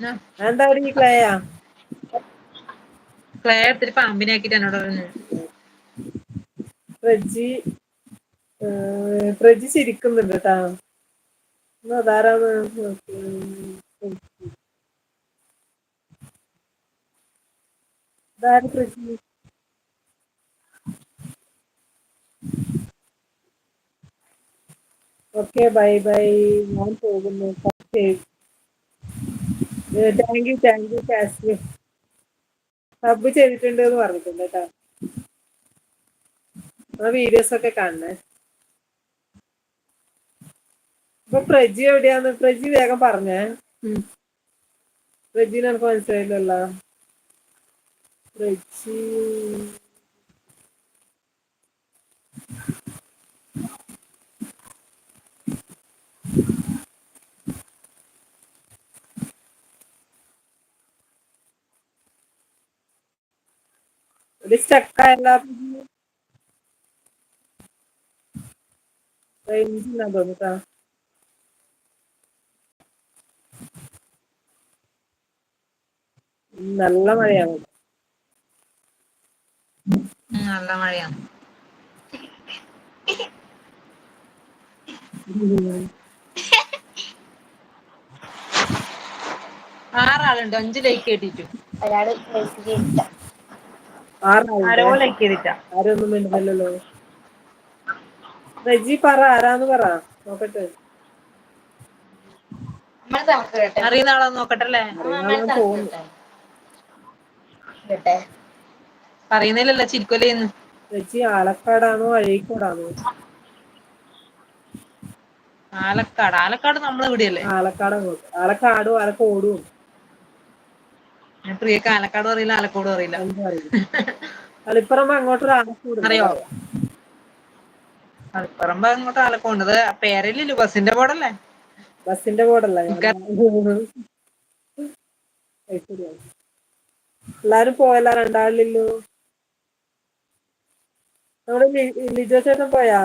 അതെന്താടി ഈ ക്ലേയ ക്ലേ എടുത്തിട്ട് പാമ്പിനെ ആക്കിട്ട് എന്നോട് പറഞ്ഞു. പ്രജി പ്രജി ചിരിക്കുന്നുണ്ട് കേട്ടാ എന്നാ അതാരാന്ന് ഇതാര് പ്രജി ഓക്കെ ബൈ ബൈ. ഞാൻ പോകുന്നു. താങ്ക് യു താങ്ക് യു കാസ്ലി സബ് ചെയ്തിട്ടുണ്ട് എന്ന് പറഞ്ഞിട്ടുണ്ട് കേട്ടോ ആ വീഡിയോസ് ഒക്കെ കാണണേ. അപ്പൊ പ്രജി എവിടെയാന്ന്? പ്രജി വേഗം പറഞ്ഞേ. പ്രജിന് എനിക്ക് മനസ്സിലായില്ലല്ലോ. പ്രജി. ഒരു സ്റ്റക്കായല്ല റേഞ്ചില്ല തോന്നുട്ടാ നല്ല മഴയാണ് നല്ല മഴയാണ് ആറാളുണ്ട് അഞ്ച് ലൈക്ക് കേട്ടിട്ടു അയാൾ മെസ്സേജ് ലൈക്ക് ചെയ്തിട്ടാ ആരൊന്നും മിണ്ടുന്നില്ലല്ലോ റജി പറ ആരാന്ന് പറ? നോക്കട്ടെ. അറിയുന്ന ആളാന്ന് നോക്കട്ടല്ലേ? പറയുന്നില്ലല്ലോ ചിരിക്കൊല്ലേന്ന്. റജി ആലക്കാടാണോ അഴീക്കോടാണോ? ആലക്കാട്. ആലക്കാട് നമ്മളെ ഇവിടെയല്ലേ? ആലക്കാട് ആലക്കാടും ആലക്കോടും ഞാൻ ആലക്കാട് അറിയില്ല ആലക്കോടും അറിയില്ല കളിപ്പറമ്പ് അങ്ങോട്ടൊരു ആലക്കൂടുണ്ട്. അറിയോ? മലപ്പുറം അങ്ങോട്ട് ആലക്കോട് ആലക്കോണ്ടത് പേരല്ലോ ബസിന്റെ ബോർഡല്ലേ? ബസിന്റെ ബോർഡല്ല? എല്ലാരും പോയല്ല രണ്ടാളില്ലല്ലോ. നമ്മുടെ ലിജോ ചേട്ടൻ പോയാ?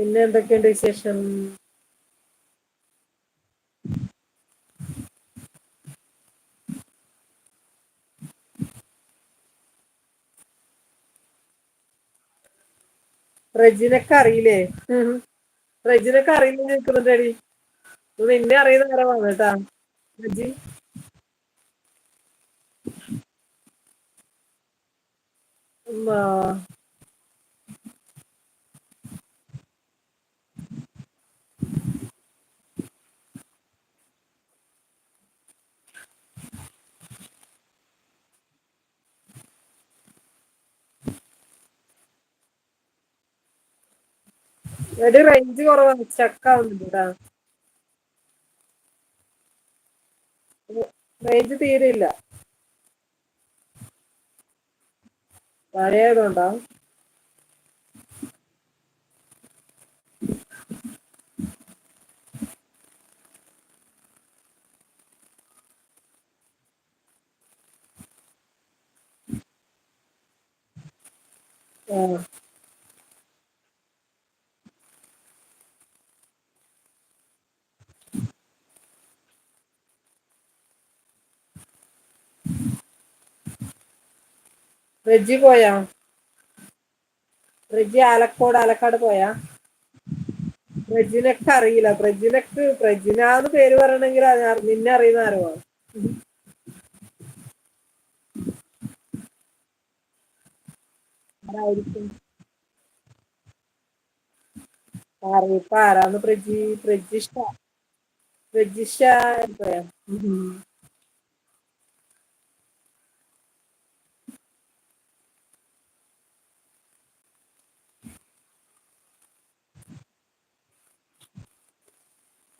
പിന്നെ എന്തൊക്കെയുണ്ട് വിശേഷം? റജിനൊക്കെ അറിയില്ലേ? റജിനൊക്കെ അറിയില്ല നിൽക്കുന്നുണ്ടടി നിന്നെ അറിയുന്ന നേരമാണ് കേട്ടാ. റജി? ഉം, എടി റേഞ്ച് കുറവാണ്. സ്റ്റക്കാവുന്നുണ്ട് റേഞ്ച് തീരില്ല മഴയായതുകൊണ്ടാ. ആ. റെജി പോയാ? റെജി ആലക്കോട് ആലക്കാട് പോയാ? പ്രജിനക്ക് അറിയില്ല. പ്രജിനക്ക് പ്രജിനാന്ന് പേര് പറയണെങ്കിൽ നിന്നെ അറിയുന്ന ആരോ. ആരായിരിക്കും? അറിയിപ്പ ആരാന്ന് പ്രജി പ്രജിഷ പ്രജിഷ പോയാ?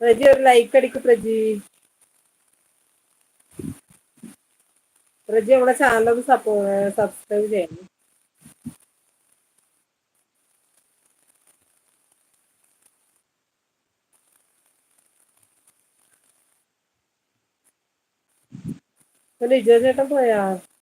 പ്രജി ഒരു ലൈക്ക് അടിക്ക് പ്രജി. പ്രജി നമ്മുടെ ചാനൽ ഒന്ന് സപ്പോ സബ്സ്ക്രൈബ് ചെയ്യണം. ലിജോ ചേട്ടൻ പോയാ?